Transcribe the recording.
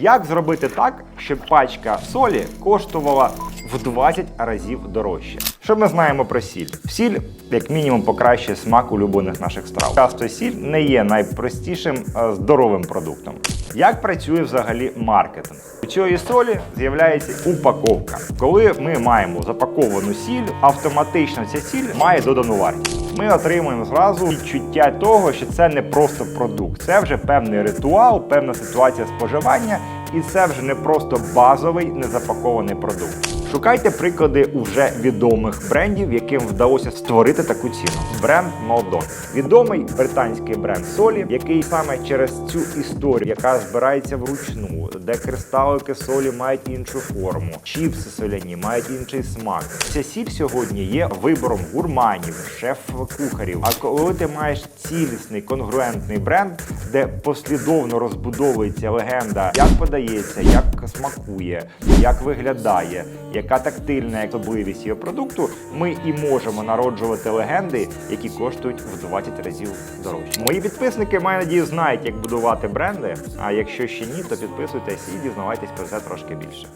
Як зробити так, щоб пачка солі коштувала в 20 разів дорожче? Що ми знаємо про сіль? Сіль, як мінімум, покращує смак улюблених наших страв. Часто сіль не є найпростішим е, здоровим продуктом. Як працює взагалі маркетинг? У цієї солі з'являється упаковка. Коли ми маємо запаковану сіль, автоматично ця сіль має додану вартість. Ми отримуємо зразу відчуття того, що це не просто продукт, це вже певний ритуал, певна ситуація споживання, і це вже не просто базовий незапакований продукт. Шукайте приклади у вже відомих брендів, яким вдалося створити таку ціну. Бренд Молдон. Відомий британський бренд солі, який саме через цю історію, яка збирається вручну, де кристалики солі мають іншу форму, чіпси соляні мають інший смак. Ця сіль сьогодні є вибором гурманів, шеф-кухарів. А коли ти маєш цілісний конгруентний бренд, де послідовно розбудовується легенда, як подається, як смакує, як виглядає, яка тактильна особливість його продукту, ми і можемо народжувати легенди, які коштують в 20 разів дорожче. Мої підписники, маю надію, знають, як будувати бренди. А якщо ще ні, то підписуйтесь і дізнавайтесь про це трошки більше.